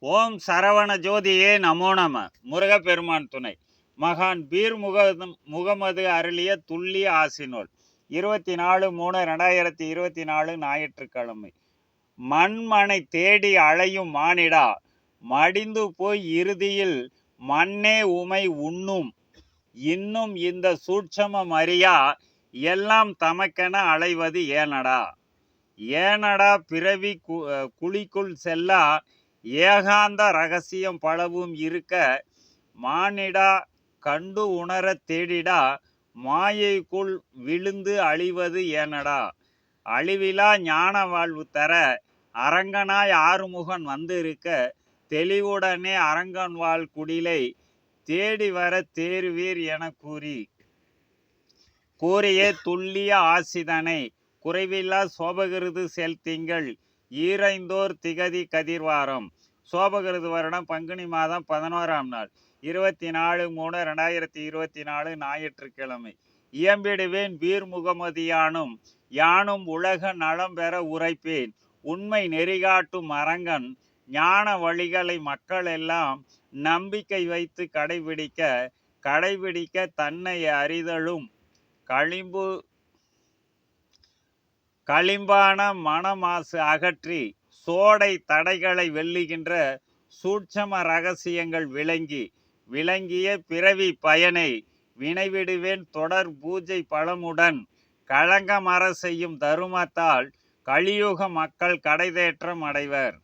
ஓம் சரவண ஜோதியே நமோ நம. முருகப்பெருமான் துணை. மகான் பீர் முக முகமது அருளிய துள்ளி ஆசினோல் இருபத்தி நாலு மூணு ரெண்டாயிரத்தி இருபத்தி நாலு ஞாயிற்றுக்கிழமை. மண்மனை தேடி அலையும் மானிடா. மடிந்து போய் இறுதியில் மண்ணே உமை உண்ணும். இன்னும் இந்த சூட்சமம் அறியா. எல்லாம் தமக்கென அலைவது ஏனடா. ஏனடா பிறவி கு- குழிக்குள் செல்லா. ஏகாந்த ரகசியம் பலவும் இருக்க மானிடா கண்டு உணரத் தேடிடா மாயைக்குள் விழுந்து அழிவது ஏனடா. அழிவிலா ஞான வாழ்வு தர அரங்கனாய் ஆறுமுகன் வந்திருக்க தெளிவுடனே அரங்கன் வாழ் குடிலை தேடி வர தேறுவீர் என கூறி. கூறிய துல்லிய ஆசிதனை குறைவில்லா சோபகிருது செல்திங்கள் ஈரைந்தோர் திகதி கதிர்வாரம். சோபகிருது வருடம் பங்குனி மாதம் பதினோராம் நாள். இருபத்தி நாலு மூணு ரெண்டாயிரத்தி இருபத்தி நாலு ஞாயிற்றுக்கிழமை. இயம்பிடுவேன் வீர் முகமதியானும் யானும் உலக நலம் பெற உரைப்பேன். உண்மை நெறிகாட்டும் அரங்கன் ஞான வழிகளை மக்கள் எல்லாம் நம்பிக்கை வைத்து கடைபிடிக்க கடைபிடிக்க தன்னை அறிதலும். களிம்பு களிம்பான மனமாசு அகற்றி சோடை தடைகளை வெல்லுகின்ற சூட்சம ரகசியங்கள் விளங்கி விளங்கிய பிறவி பயனை வினைவிடுவேன் தொடர் பூஜை பழமுடன். களங்கமர செய்யும் தருமத்தால் கலியுக மக்கள் கடைதேற்றம் அடைவர்.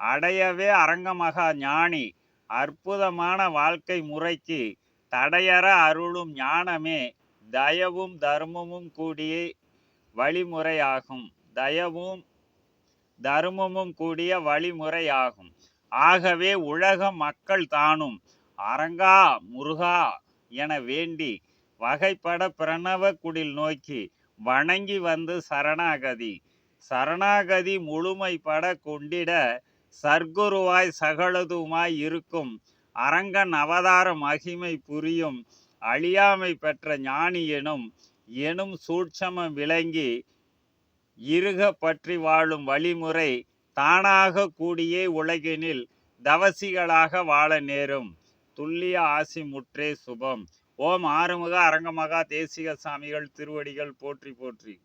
அடையவே அரங்கமகா ஞானி அற்புதமான வாழ்க்கை முறைக்கு தடையற அருளும் ஞானமே தயவும் தர்மமும் கூடிய வழிமுறையாகும். தயவும் தர்மமும் கூடிய வழிமுறையாகும். ஆகவே உலக மக்கள் தானும் அரங்கா முருகா என வேண்டி வகைப்பட பிரணவ குடில் நோக்கி வணங்கி வந்து சரணாகதி. சரணாகதி முழுமைப்பட கொண்டிட சர்க்குருவாய் சகலதுமாய் இருக்கும். அரங்கன் அவதார மகிமை புரியும். அழியாமை பெற்ற ஞானி எனும் எனும் சூட்சமம் விளங்கி இருக பற்றி வாழும் வழிமுறை தானாக கூடியே உலகினில் தவசிகளாக வாழ நேரும். துல்லிய ஆசி முற்றே சுபம். ஓம் ஆறுமுக அரங்கமகா தேசிக சாமிகள் திருவடிகள் போற்றி போற்றி.